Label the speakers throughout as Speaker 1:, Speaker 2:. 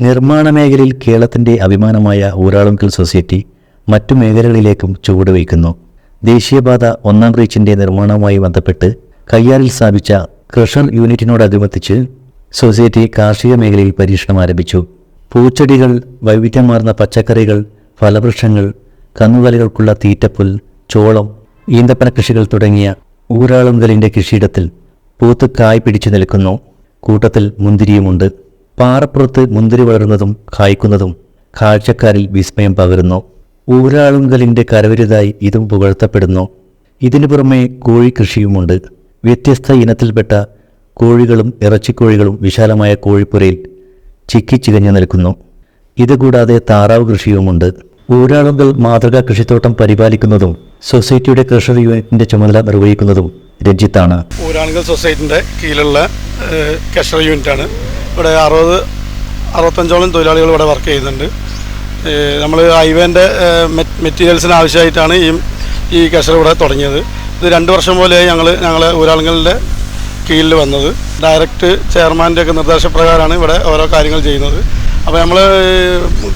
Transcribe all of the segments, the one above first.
Speaker 1: നിർമ്മാണ മേഖലയിൽ കേരളത്തിന്റെ അഭിമാനമായ ഊരാളുങ്കൽ സൊസൈറ്റി മറ്റു മേഖലകളിലേക്കും ചുവടുവയ്ക്കുന്നു ദേശീയപാത ഒന്നാം റീച്ചിന്റെ നിർമ്മാണവുമായി ബന്ധപ്പെട്ട് കയ്യാറിൽ സ്ഥാപിച്ച ക്രഷർ യൂണിറ്റിനോടനുബന്ധിച്ച് സൊസൈറ്റി കാർഷിക മേഖലയിൽ പരീക്ഷണം ആരംഭിച്ചു. പൂച്ചെടികൾ വൈവിധ്യമാർന്ന പച്ചക്കറികൾ ഫലവൃക്ഷങ്ങൾ കന്നുകാലികൾക്കുള്ള തീറ്റപ്പുൽ ചോളം ഈന്തപ്പന കൃഷികൾ തുടങ്ങിയ ഊരാളുങ്കലിന്റെ കൃഷിയിടത്തിൽ പൂത്ത് കായ് പിടിച്ചു നിൽക്കുന്നു. കൂട്ടത്തിൽ മുന്തിരിയുമുണ്ട്. പാറപ്പുറത്ത് മുന്തിരി വളരുന്നതും കായ്ക്കുന്നതും കാഴ്ചക്കാരിൽ വിസ്മയം പകരുന്നു. ഊരാളുങ്കലിന്റെ കരവരുതായി ഇതും പുകഴ്ത്തപ്പെടുന്നു. ഇതിനു പുറമെ കോഴി കൃഷിയുമുണ്ട്. വ്യത്യസ്ത ഇനത്തിൽപ്പെട്ട കോഴികളും ഇറച്ചിക്കോഴികളും വിശാലമായ കോഴിപ്പുരയിൽ ചിക്കിച്ചികഞ്ഞു നിൽക്കുന്നു. ഇതുകൂടാതെ താറാവ് കൃഷിയുമുണ്ട്. ഊരാളുങ്കൽ മാതൃകാ കൃഷിത്തോട്ടം പരിപാലിക്കുന്നതും സൊസൈറ്റിയുടെ കൃഷി യൂണിറ്റിന്റെ ചുമതല നിർവഹിക്കുന്നതും രഞ്ജിത്താണ്.
Speaker 2: ഊരാളുങ്കൽ സൊസൈറ്റിന്റെ കീഴിലുള്ള കഷർ യൂണിറ്റാണ്. ഇവിടെ അറുപത് അറുപത്തഞ്ചോളം തൊഴിലാളികൾ ഇവിടെ വർക്ക് ചെയ്യുന്നുണ്ട്. നമ്മൾ ഹൈവേന്റെ മെറ്റീരിയൽസിന് ആവശ്യമായിട്ടാണ് ഈ ഈ കഷർ ഇവിടെ തുടങ്ങിയത്. ഇത് രണ്ട് വർഷം പോലെ ഞങ്ങൾ ഞങ്ങൾ ഊരാളുങ്ങളുടെ കീഴിൽ വന്നത്. ഡയറക്റ്റ് ചെയർമാന്റെ ഒക്കെ നിർദ്ദേശപ്രകാരമാണ് ഇവിടെ ഓരോ കാര്യങ്ങൾ ചെയ്യുന്നത്. അപ്പോൾ നമ്മൾ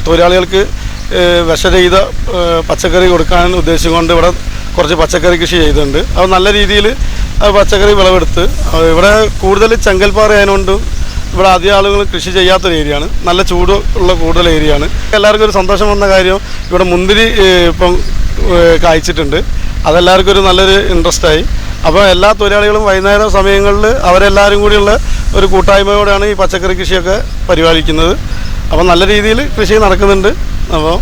Speaker 2: തൊഴിലാളികൾക്ക് വിഷരഹിത പച്ചക്കറി കൊടുക്കാൻ ഉദ്ദേശിച്ചുകൊണ്ട് ഇവിടെ കുറച്ച് പച്ചക്കറി കൃഷി ചെയ്തിട്ടുണ്ട്. അപ്പോൾ നല്ല രീതിയിൽ പച്ചക്കറി വിളവെടുത്ത് ഇവിടെ കൂടുതൽ ചെങ്കൽപ്പാറ ആയതുകൊണ്ട് ഇവിടെ അധികം ആളുകൾ കൃഷി ചെയ്യാത്തൊരു ഏരിയയാണ്. നല്ല ചൂട് ഉള്ള കൂടുതൽ ഏരിയയാണ്. എല്ലാവർക്കും ഒരു സന്തോഷം വന്ന കാര്യം ഇവിടെ മുന്തിരി ഇപ്പം കായ്ച്ചിട്ടുണ്ട്. അതെല്ലാവർക്കും ഒരു നല്ലൊരു ഇൻട്രസ്റ്റ് ആയി. അപ്പോൾ എല്ലാ തൊഴിലാളികളും വൈകുന്നേര സമയങ്ങളിൽ അവരെല്ലാവരും കൂടിയുള്ള ഒരു കൂട്ടായ്മയോടെയാണ് ഈ പച്ചക്കറി കൃഷിയൊക്കെ പരിപാലിക്കുന്നത്. അപ്പോൾ നല്ല രീതിയിൽ കൃഷി നടക്കുന്നുണ്ട്. അപ്പോൾ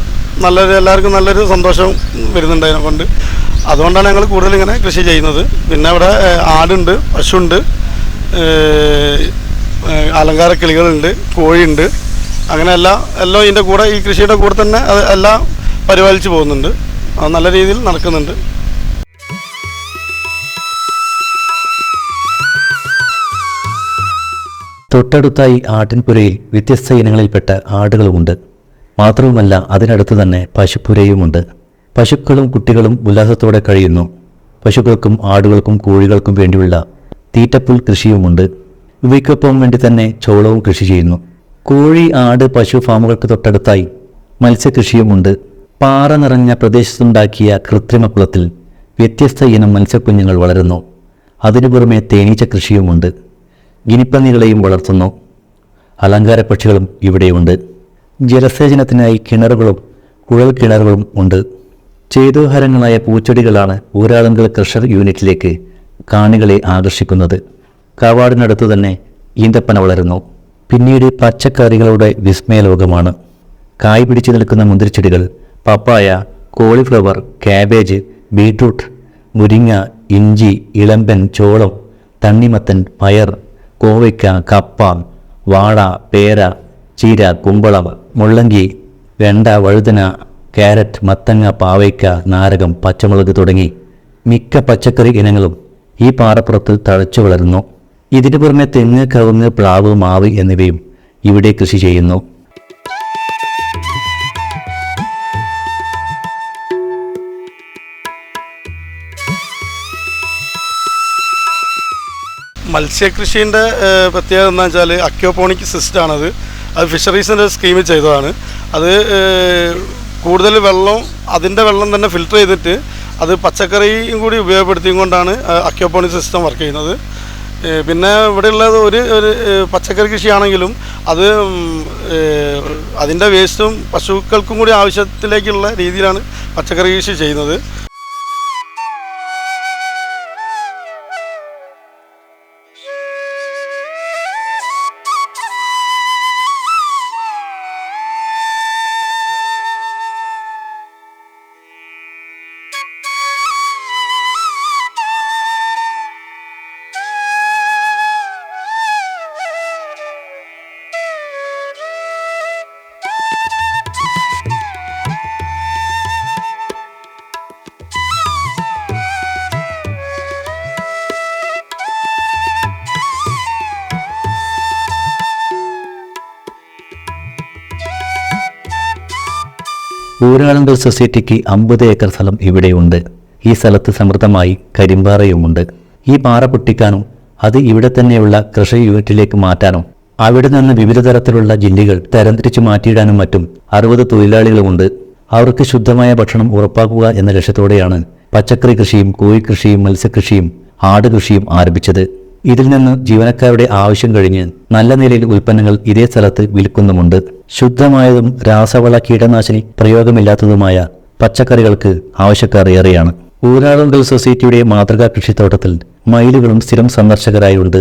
Speaker 2: നല്ലൊരു എല്ലാവർക്കും നല്ലൊരു സന്തോഷം വരുന്നുണ്ട് അതിനെ കൊണ്ട്. അതുകൊണ്ടാണ് ഞങ്ങൾ കൂടുതൽ ഇങ്ങനെ കൃഷി ചെയ്യുന്നത്. പിന്നെ ഇവിടെ ആടുണ്ട് പശുണ്ട് അലങ്കാര കിളികളുണ്ട് കോഴിയുണ്ട്. അങ്ങനെ എല്ലാം എല്ലാം ഇതിന്റെ കൂടെ ഈ കൃഷിയുടെ കൂടെ തന്നെ അത് എല്ലാം പരിപാലിച്ച് പോകുന്നുണ്ട്. അത് നല്ല രീതിയിൽ നടക്കുന്നുണ്ട്.
Speaker 1: തൊട്ടടുത്തായി ആട്ടിൻപുരയിൽ വ്യത്യസ്ത ഇനങ്ങളിൽപ്പെട്ട ആടുകളുമുണ്ട്. മാത്രവുമല്ല അതിനടുത്ത് തന്നെ പശുപ്പുരയുമുണ്ട്. പശുക്കളും കുട്ടികളും ഉല്ലാസത്തോടെ കഴിയുന്നു. പശുക്കൾക്കും ആടുകൾക്കും കോഴികൾക്കും വേണ്ടിയുള്ള തീറ്റപ്പുൽ കൃഷിയുമുണ്ട്. ഇവയ്ക്കൊപ്പം വേണ്ടി തന്നെ ചോളവും കൃഷി ചെയ്യുന്നു. കോഴി ആട് പശു ഫാമുകൾക്ക് തൊട്ടടുത്തായി മത്സ്യകൃഷിയുമുണ്ട് പാറ നിറഞ്ഞ പ്രദേശത്തുണ്ടാക്കിയ കൃത്രിമ കുളത്തിൽ വ്യത്യസ്ത ഇനം മത്സ്യക്കുഞ്ഞുങ്ങൾ വളരുന്നു. അതിനു പുറമെ തേനീച്ച കൃഷിയുമുണ്ട് ഗിനിപ്പന്നികളെയും വളർത്തുന്നു. അലങ്കാര പക്ഷികളും ഇവിടെയുണ്ട്. ജലസേചനത്തിനായി കിണറുകളും കുഴൽ കിണറുകളും ഉണ്ട്. ചേതോഹരങ്ങളായ പൂച്ചെടികളാണ് ഊരാളുങ്കൽ കൃഷർ യൂണിറ്റിലേക്ക് കാണികളെ ആകർഷിക്കുന്നത്. കാവാടിനടുത്തു തന്നെ ഈന്തപ്പന വളരുന്നു. പിന്നീട് പച്ചക്കറികളുടെ വിസ്മയലോകമാണ്. കായ് പിടിച്ചു നിൽക്കുന്ന മുന്തിരിച്ചെടികൾ പപ്പായ കോളിഫ്ലവർ കാബേജ് ബീട്രൂട്ട് മുരിങ്ങ ഇഞ്ചി ഇളമ്പൻ ചോളം തണ്ണിമത്തൻ പയർ കോവയ്ക്ക കപ്പ വാഴ പേര ചീര കുമ്പളം മുള്ളങ്കി വെണ്ട വഴുതന കാരറ്റ് മത്തങ്ങ പാവയ്ക്ക നാരകം പച്ചമുളക് തുടങ്ങി മിക്ക പച്ചക്കറി ഇനങ്ങളും ഈ പാറപ്പുറത്ത് തഴച്ചു വളരുന്നു. ഇതിനു പുറമെ തെങ്ങ് കവുങ്ങ് പ്ലാവ് മാവ് എന്നിവയും ഇവിടെ കൃഷി ചെയ്യുന്നു.
Speaker 2: മത്സ്യകൃഷിന്റെ പ്രത്യേകത എന്താ വെച്ചാൽ അക്യോപോണിക് സിസ്റ്റാണത് അത് ഫിഷറീസിന്റെ സ്കീമിൽ ചെയ്തതാണ്. അത് കൂടുതൽ വെള്ളം അതിന്റെ വെള്ളം തന്നെ ഫിൽറ്റർ ചെയ്തിട്ട് അത് പച്ചക്കറിയും കൂടി ഉപയോഗപ്പെടുത്തിയും കൊണ്ടാണ് അക്യോപോണിക് സിസ്റ്റം വർക്ക് ചെയ്യുന്നത്. പിന്നെ ഇവിടെയുള്ളത് ഒരു ഒരു പച്ചക്കറി കൃഷിയാണെങ്കിലും അത് അതിന്റെ വേസ്റ്റും പശുക്കൾക്കും കൂടി ആവശ്യത്തിലേക്കുള്ള രീതിയിലാണ് പച്ചക്കറി കൃഷി ചെയ്യുന്നത്.
Speaker 1: ഊരാളുങ്കൽ സൊസൈറ്റിക്ക് അമ്പത് ഏക്കർ സ്ഥലം ഇവിടെയുണ്ട്. ഈ സ്ഥലത്ത് സമൃദ്ധമായി കരിമ്പാറയുമുണ്ട്. ഈ പാറ പൊട്ടിക്കാനും അത് ഇവിടെ തന്നെയുള്ള കൃഷി യൂണിറ്റിലേക്ക് മാറ്റാനും അവിടെ നിന്ന് വിവിധ തരത്തിലുള്ള ജില്ലികൾ തരംതിരിച്ചു മാറ്റിയിടാനും മറ്റും അറുപത് തൊഴിലാളികളുമുണ്ട്. അവർക്ക് ശുദ്ധമായ ഭക്ഷണം ഉറപ്പാക്കുക എന്ന ലക്ഷ്യത്തോടെയാണ് പച്ചക്കറി കൃഷിയും കോഴിക്കൃഷിയും മത്സ്യകൃഷിയും ആട് കൃഷിയും ആരംഭിച്ചത്. ഇതിൽ നിന്ന് ജീവനക്കാരുടെ ആവശ്യം കഴിഞ്ഞ് നല്ല നിലയിൽ ഉൽപ്പന്നങ്ങൾ ഇതേ സ്ഥലത്ത് വിൽക്കുന്നുമുണ്ട്. ശുദ്ധമായതും രാസവള കീടനാശിനി പ്രയോഗമില്ലാത്തതുമായ പച്ചക്കറികൾക്ക് ആവശ്യക്കാർ ഏറെയാണ്. ഊരാളുങ്കൽ സൊസൈറ്റിയുടെ മാതൃകാ കൃഷിത്തോട്ടത്തിൽ മയിലുകളും സ്ഥിരം സന്ദർശകരായുണ്ട്.